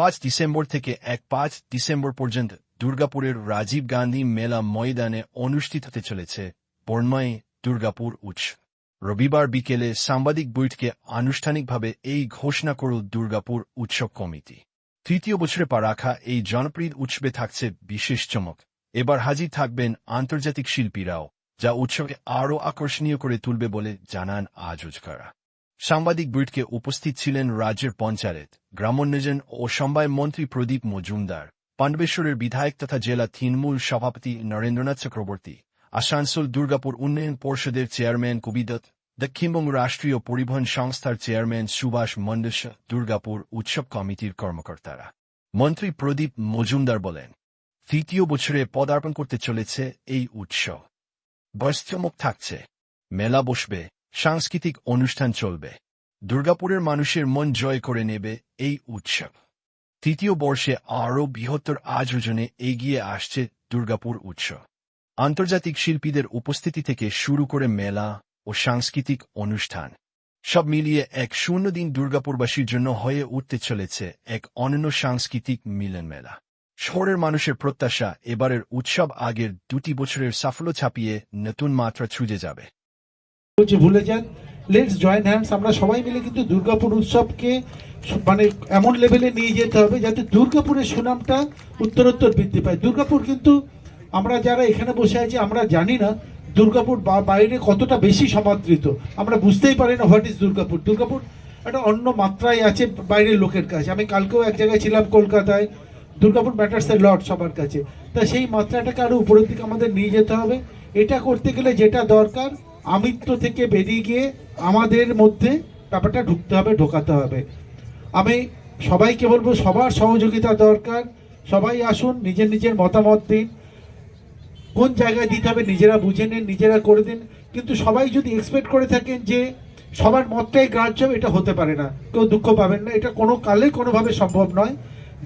পাঁচ ডিসেম্বর থেকে এক পাঁচ ডিসেম্বর পর্যন্ত দুর্গাপুরের রাজীব গান্ধী মেলা ময়দানে অনুষ্ঠিত হতে চলেছে বর্ণময় দুর্গাপুর উৎসব রবিবার বিকেলে সাংবাদিক বৈঠকে আনুষ্ঠানিকভাবে এই ঘোষণা করল দুর্গাপুর উৎসব কমিটি। তৃতীয় বছরে পা রাখা এই জনপ্রিয় উৎসবে থাকছে বিশেষ চমক। এবার হাজির থাকবেন আন্তর্জাতিক শিল্পীরাও, যা উৎসবকে আরও আকর্ষণীয় করে তুলবে বলে জানান আয়োজকরা সাংবাদিক বৈঠকে উপস্থিত ছিলেন রাজ্যের পঞ্চায়েত, গ্রামোন্নয়ন ও সমবায় মন্ত্রী প্রদীপ মজুমদার, পাণ্ডবেশ্বরের বিধায়ক তথা জেলা তৃণমূল সভাপতি নরেন্দ্রনাথ চক্রবর্তী, আসানসোল দুর্গাপুর উন্নয়ন পর্ষদের চেয়ারম্যান কবিদত্ত, দক্ষিণবঙ্গ রাষ্ট্রীয় পরিবহন সংস্থার চেয়ারম্যান সুভাষ মন্ডস দুর্গাপুর উৎসব কমিটির কর্মকর্তারা। মন্ত্রী প্রদীপ মজুমদার বলেন, তৃতীয় বছরে পদার্পণ করতে চলেছে এই উৎসব। বয়স্যমুখ থাকছে। মেলা বসবে। সাংস্কৃতিক অনুষ্ঠান চলবে। দুর্গাপুরের মানুষের মন জয় করে নেবে এই উৎসব। তৃতীয় বর্ষে আরও বৃহত্তর আয়োজনে এগিয়ে আসছে দুর্গাপুর উৎসব। আন্তর্জাতিক শিল্পীদের উপস্থিতি থেকে শুরু করে মেলা ও সাংস্কৃতিক অনুষ্ঠান। সব মিলিয়ে এক শূন্য দিন দুর্গাপুরবাসীর জন্য হয়ে উঠতে চলেছে এক অনন্য সাংস্কৃতিক মিলন মেলা। শহরের মানুষের প্রত্যাশা এবারের উৎসব আগের দুটি বছরের সাফল্য ছাপিয়ে নতুন মাত্রা ছুঁজে যাবে। বলছে ভুলে যান। লেটস জয়েন হ্যান্ডস আমরা সবাই মিলে কিন্তু দুর্গাপুর উৎসবকে মানে এমন লেভেলে নিয়ে যেতে হবে যাতে দুর্গাপুরের সুনামটা উত্তরোত্তর বৃদ্ধি পায়। দুর্গাপুর কিন্তু আমরা যারা এখানে বসে আছি, আমরা জানি না দুর্গাপুর বাইরে কতটা বেশি সমাদৃত। আমরা বুঝতেই পারি না হোয়াট ইজ দুর্গাপুর। দুর্গাপুর একটা অন্য মাত্রায় আছে বাইরের লোকের কাছে। আমি কালকেও এক জায়গায় ছিলাম কলকাতায়। দুর্গাপুর ম্যাটার্স এ লট সবার কাছে। তা সেই মাত্রাটাকে আরও উপরের দিকে আমাদের নিয়ে যেতে হবে। এটা করতে গেলে যেটা দরকার আমিত্ব থেকে বেরিয়ে গিয়ে আমাদের মধ্যে ব্যাপারটা ঢুকতে হবে, ঢোকাতে হবে। আমি সবাইকে বলব, সবার সহযোগিতা দরকার। সবাই আসুন, নিজের নিজের মতামত দিন। কোন জায়গায় দিতে হবে নিজেরা বুঝে নিন, নিজেরা করে দিন। কিন্তু সবাই যদি এক্সপেক্ট করে থাকেন যে সবার মতটাই গ্রাহ্য, এটা হতে পারে না। কেউ দুঃখ পাবেন না। এটা কোনো কালে কোনোভাবে সম্ভব নয়।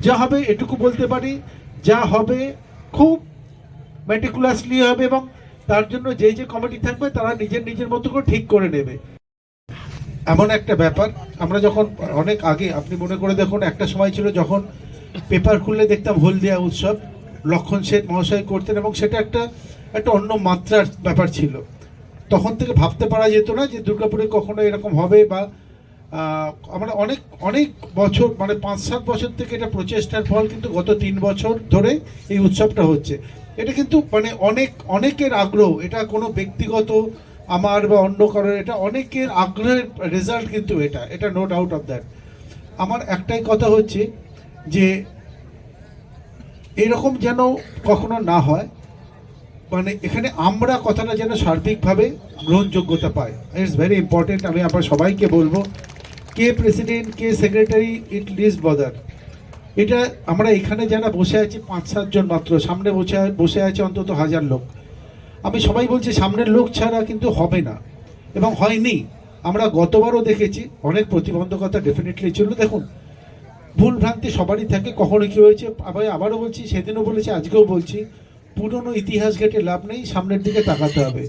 যা হবে, এটুকু বলতে পারি, যা হবে খুব মেটিকুলাসলি হবে এবং তার জন্য যে যে কমিটি থাকবে, তারা নিজের নিজের মতো করে ঠিক করে নেবে। এমন একটা ব্যাপার। আমরা যখন অনেক আগে, আপনি মনে করে দেখুন, একটা সময় ছিল যখন পেপার খুললে দেখতাম হলদিয়া উৎসব, লক্ষণ শেঠ মহাশয় করতেন এবং সেটা একটা একটা অন্য মাত্রার ব্যাপার ছিল। তখন থেকে ভাবতে পারা যেত না যে দুর্গাপুরে কখনো এরকম হবে বা আমরা অনেক অনেক বছর মানে পাঁচ সাত বছর থেকে এটা প্রচেষ্টার ফল কিন্তু গত তিন বছর ধরে এই উৎসবটা হচ্ছে। এটা কিন্তু মানে অনেক, অনেকের আগ্রহ। এটা কোনো ব্যক্তিগত আমার বা অন্য কারোর, এটা অনেকের আগ্রহের রেজাল্ট কিন্তু এটা। এটা নো ডাউট অফ দ্যাট আমার একটাই কথা হচ্ছে যে, এরকম যেন কখনো না হয় মানে এখানে আমরা কথাটা যেন সার্বিকভাবে গ্রহণযোগ্যতা পাই। ইটস ভেরি ইম্পর্টেন্ট আমি আবার সবাইকে বলব, কে প্রেসিডেন্ট কে সেক্রেটারি ইট লিস্ট বদার এটা আমরা এখানে যারা বসে আছি, পাঁচ সাতজন মাত্র, সামনে বসে বসে আছে অন্তত হাজার লোক। আমি সবাই বলছি, সামনের লোক ছাড়া কিন্তু হবে না। এবং হয়নি। আমরা গতবারও দেখেছি, অনেক প্রতিবন্ধকতা ডেফিনেটলি ছিল। দেখুন ভুল ভ্রান্তি সবারই থাকে, কখনো কি হয়েছে? আবার আবারও বলছি, সেদিনও বলেছি, আজকেও বলছি, পুরনো ইতিহাস ঘেটে লাভ নেই, সামনের দিকে তাকাতে হবে।